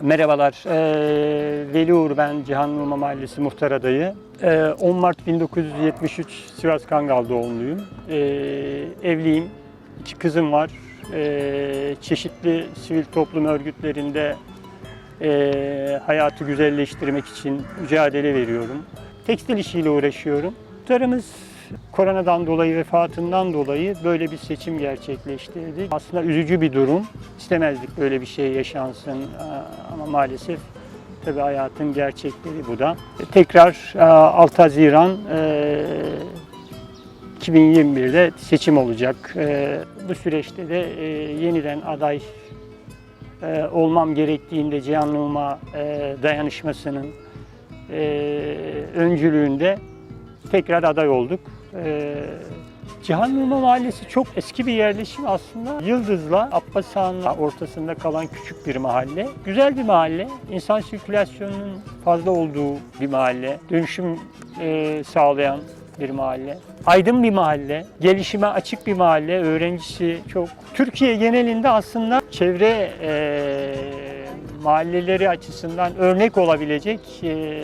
Merhabalar, ee, Veli Uğur ben Cihan Nurma Mahallesi muhtar adayı. Ee, 10 Mart 1973 Sivas Kangal doğumluyum. Ee, evliyim, iki kızım var. Ee, çeşitli sivil toplum örgütlerinde ee, hayatı güzelleştirmek için mücadele veriyorum. Tekstil işiyle uğraşıyorum. Muhtarımız koronadan dolayı, vefatından dolayı böyle bir seçim gerçekleştirdi. Aslında üzücü bir durum. İstemezdik böyle bir şey yaşansın Aa, ama maalesef tabii hayatın gerçekleri bu da. Tekrar aa, 6 Haziran ee, 2021'de seçim olacak. Bu süreçte de yeniden aday olmam gerektiğinde Cihan Numa dayanışmasının öncülüğünde tekrar aday olduk. Ee, Mahallesi çok eski bir yerleşim aslında. Yıldız'la Abbashan'la ortasında kalan küçük bir mahalle. Güzel bir mahalle. İnsan sirkülasyonunun fazla olduğu bir mahalle. Dönüşüm ee, sağlayan bir mahalle. Aydın bir mahalle, gelişime açık bir mahalle, öğrencisi çok. Türkiye genelinde aslında çevre ee, mahalleleri açısından örnek olabilecek ee,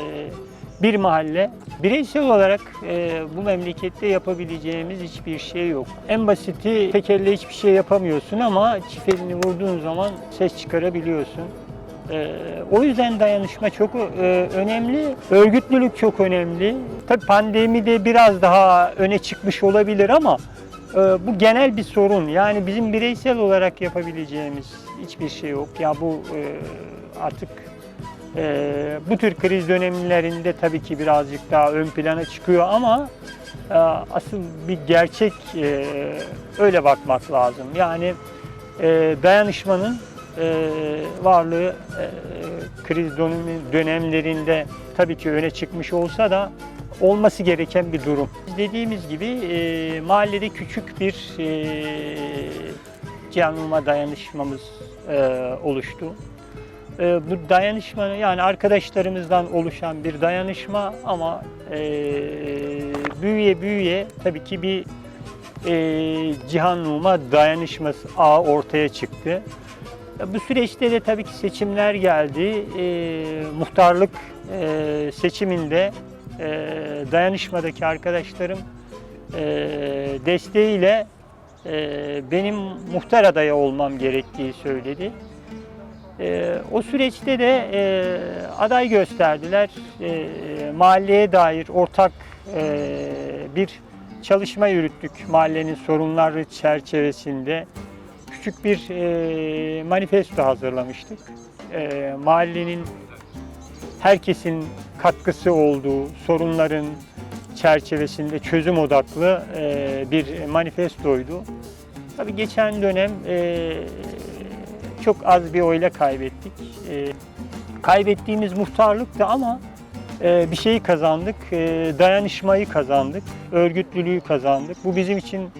bir mahalle. Bireysel olarak e, bu memlekette yapabileceğimiz hiçbir şey yok. En basiti tek elle hiçbir şey yapamıyorsun ama çift elini vurduğun zaman ses çıkarabiliyorsun. E, o yüzden dayanışma çok e, önemli, örgütlülük çok önemli. Tabii pandemide biraz daha öne çıkmış olabilir ama e, bu genel bir sorun. Yani bizim bireysel olarak yapabileceğimiz hiçbir şey yok. Ya bu e, artık ee, bu tür kriz dönemlerinde tabii ki birazcık daha ön plana çıkıyor ama e, asıl bir gerçek e, öyle bakmak lazım. Yani e, dayanışmanın e, varlığı e, kriz dönemlerinde tabii ki öne çıkmış olsa da olması gereken bir durum. Dediğimiz gibi e, mahallede küçük bir e, canlıma dayanışmamız e, oluştu. Ee, bu dayanışma yani arkadaşlarımızdan oluşan bir dayanışma ama e, büyüye büyüye tabii ki bir e, Cihan dayanışması ağı ortaya çıktı. Bu süreçte de tabii ki seçimler geldi. E, muhtarlık e, seçiminde e, dayanışmadaki arkadaşlarım e, desteğiyle e, benim muhtar adayı olmam gerektiği söyledi. Ee, o süreçte de e, aday gösterdiler. E, mahalleye dair ortak e, bir çalışma yürüttük mahallenin sorunları çerçevesinde. Küçük bir e, manifesto hazırlamıştık. E, mahallenin herkesin katkısı olduğu sorunların çerçevesinde çözüm odaklı e, bir manifestoydu. Tabii geçen dönem e, çok az bir oyla kaybettik. E, kaybettiğimiz muhtarlıktı ama e, bir şeyi kazandık. E, dayanışmayı kazandık. Örgütlülüğü kazandık. Bu bizim için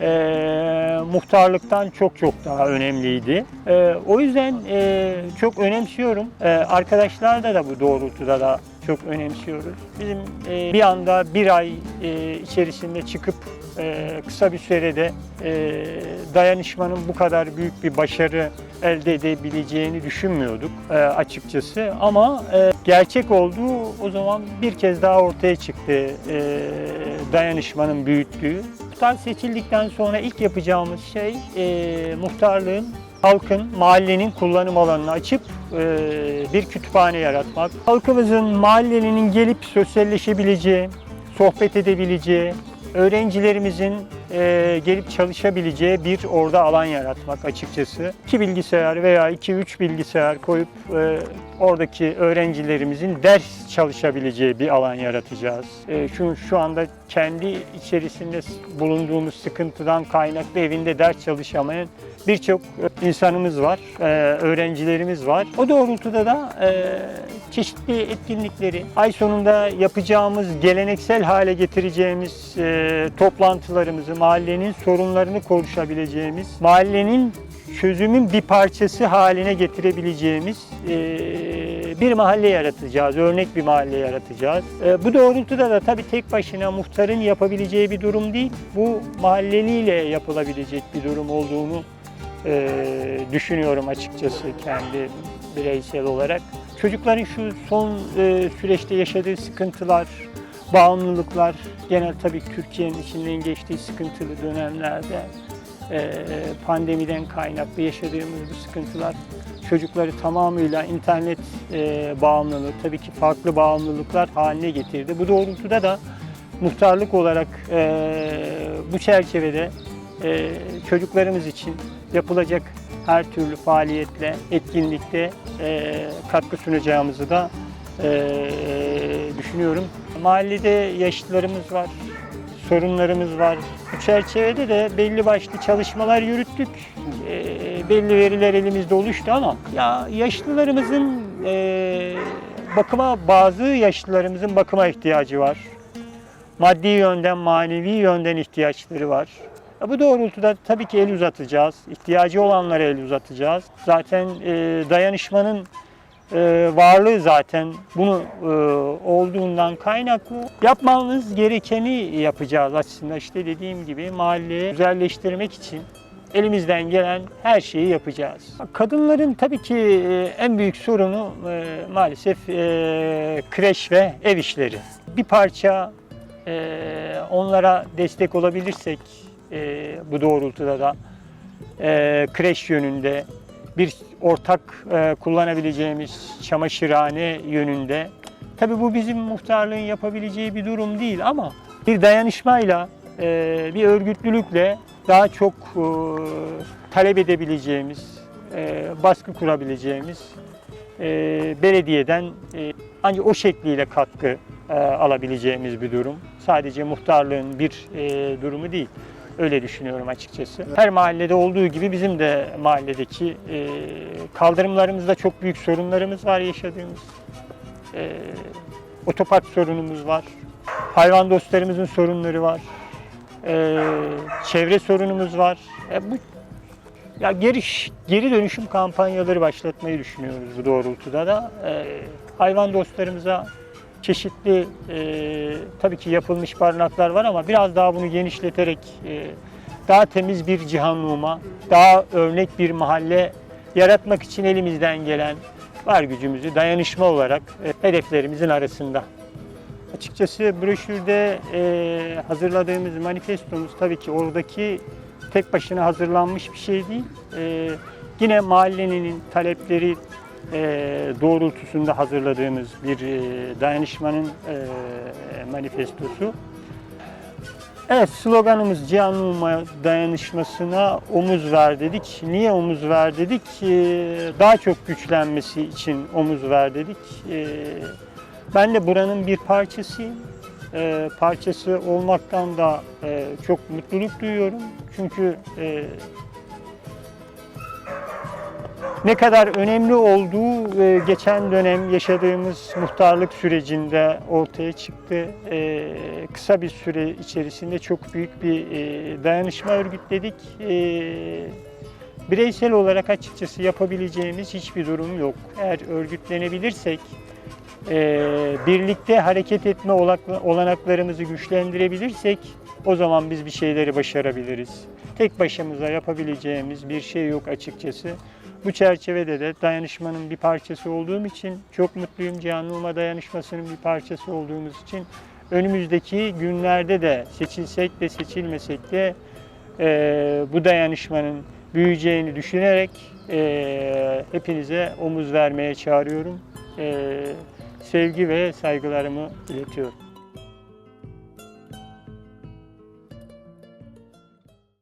e, muhtarlıktan çok çok daha önemliydi. E, o yüzden e, çok önemsiyorum. E, arkadaşlar da bu doğrultuda da çok önemsiyoruz. Bizim e, bir anda bir ay e, içerisinde çıkıp e, kısa bir sürede e, dayanışmanın bu kadar büyük bir başarı elde edebileceğini düşünmüyorduk e, açıkçası. Ama e, gerçek olduğu o zaman bir kez daha ortaya çıktı e, dayanışmanın büyüklüğü. Muhtar seçildikten sonra ilk yapacağımız şey e, muhtarlığın halkın, mahallenin kullanım alanını açıp e, bir kütüphane yaratmak. Halkımızın, mahallenin gelip sosyalleşebileceği, sohbet edebileceği, öğrencilerimizin e, gelip çalışabileceği bir orada alan yaratmak açıkçası. İki bilgisayar veya iki üç bilgisayar koyup e, oradaki öğrencilerimizin ders çalışabileceği bir alan yaratacağız. E, şu, şu anda kendi içerisinde bulunduğumuz sıkıntıdan kaynaklı evinde ders çalışamayan birçok insanımız var, e, öğrencilerimiz var. O doğrultuda da e, çeşitli etkinlikleri, ay sonunda yapacağımız, geleneksel hale getireceğimiz e, toplantılarımızı, mahallenin sorunlarını konuşabileceğimiz, mahallenin çözümün bir parçası haline getirebileceğimiz e, bir mahalle yaratacağız, örnek bir mahalle yaratacağız. E, bu doğrultuda da tabii tek başına muhtarın yapabileceği bir durum değil, bu mahalleliyle yapılabilecek bir durum olduğunu e, düşünüyorum açıkçası kendi bireysel olarak. Çocukların şu son e, süreçte yaşadığı sıkıntılar, bağımlılıklar, genel tabii Türkiye'nin içinden geçtiği sıkıntılı dönemlerde e, pandemiden kaynaklı yaşadığımız bu sıkıntılar çocukları tamamıyla internet e, bağımlılığı, tabii ki farklı bağımlılıklar haline getirdi. Bu doğrultuda da muhtarlık olarak e, bu çerçevede e, çocuklarımız için yapılacak her türlü faaliyetle, etkinlikte e, katkı sunacağımızı da e, düşünüyorum. Mahallede yaşlılarımız var, sorunlarımız var. Bu çerçevede de belli başlı çalışmalar yürüttük. E, belli veriler elimizde oluştu ama ya yaşlılarımızın e, bakıma bazı yaşlılarımızın bakıma ihtiyacı var. Maddi yönden, manevi yönden ihtiyaçları var. Bu doğrultuda tabii ki el uzatacağız. İhtiyacı olanlara el uzatacağız. Zaten e, dayanışmanın e, varlığı zaten bunu e, olduğundan kaynaklı yapmamız gerekeni yapacağız aslında işte dediğim gibi mahalleyi güzelleştirmek için elimizden gelen her şeyi yapacağız. Kadınların tabii ki e, en büyük sorunu e, maalesef e, kreş ve ev işleri. Bir parça e, onlara destek olabilirsek e, bu doğrultuda da e, kreş yönünde bir ortak e, kullanabileceğimiz çamaşırhane yönünde. Tabii bu bizim muhtarlığın yapabileceği bir durum değil ama bir dayanışmayla, e, bir örgütlülükle daha çok e, talep edebileceğimiz, e, baskı kurabileceğimiz e, belediyeden e, ancak o şekliyle katkı e, alabileceğimiz bir durum. Sadece muhtarlığın bir e, durumu değil. Öyle düşünüyorum açıkçası. Her mahallede olduğu gibi bizim de mahalledeki e, kaldırımlarımızda çok büyük sorunlarımız var yaşadığımız. E, otopark sorunumuz var. Hayvan dostlarımızın sorunları var. E, çevre sorunumuz var. E, bu ya geri geri dönüşüm kampanyaları başlatmayı düşünüyoruz bu doğrultuda da. E, hayvan dostlarımıza çeşitli e, tabii ki yapılmış barınaklar var ama biraz daha bunu genişleterek e, daha temiz bir cihanluma, daha örnek bir mahalle yaratmak için elimizden gelen var gücümüzü dayanışma olarak e, hedeflerimizin arasında. Açıkçası broşürde e, hazırladığımız manifestomuz tabii ki oradaki tek başına hazırlanmış bir şey değil. E, yine mahallenin talepleri doğrultusunda hazırladığımız bir e, dayanışmanın e, manifestosu. Evet sloganımız Cihanluma dayanışmasına omuz ver dedik. Niye omuz ver dedik? E, daha çok güçlenmesi için omuz ver dedik. E, ben de buranın bir parçasıyım. Parçası olmaktan da e, çok mutluluk duyuyorum. Çünkü ne kadar önemli olduğu e, geçen dönem yaşadığımız muhtarlık sürecinde ortaya çıktı. E, kısa bir süre içerisinde çok büyük bir e, dayanışma örgütledik. E, bireysel olarak açıkçası yapabileceğimiz hiçbir durum yok. Eğer örgütlenebilirsek, e, birlikte hareket etme olanaklarımızı güçlendirebilirsek o zaman biz bir şeyleri başarabiliriz. Tek başımıza yapabileceğimiz bir şey yok açıkçası. Bu çerçevede de dayanışmanın bir parçası olduğum için çok mutluyum. Cihanlıma dayanışmasının bir parçası olduğumuz için önümüzdeki günlerde de seçilsek de seçilmesek de e, bu dayanışmanın büyüyeceğini düşünerek e, hepinize omuz vermeye çağırıyorum. E, sevgi ve saygılarımı iletiyorum.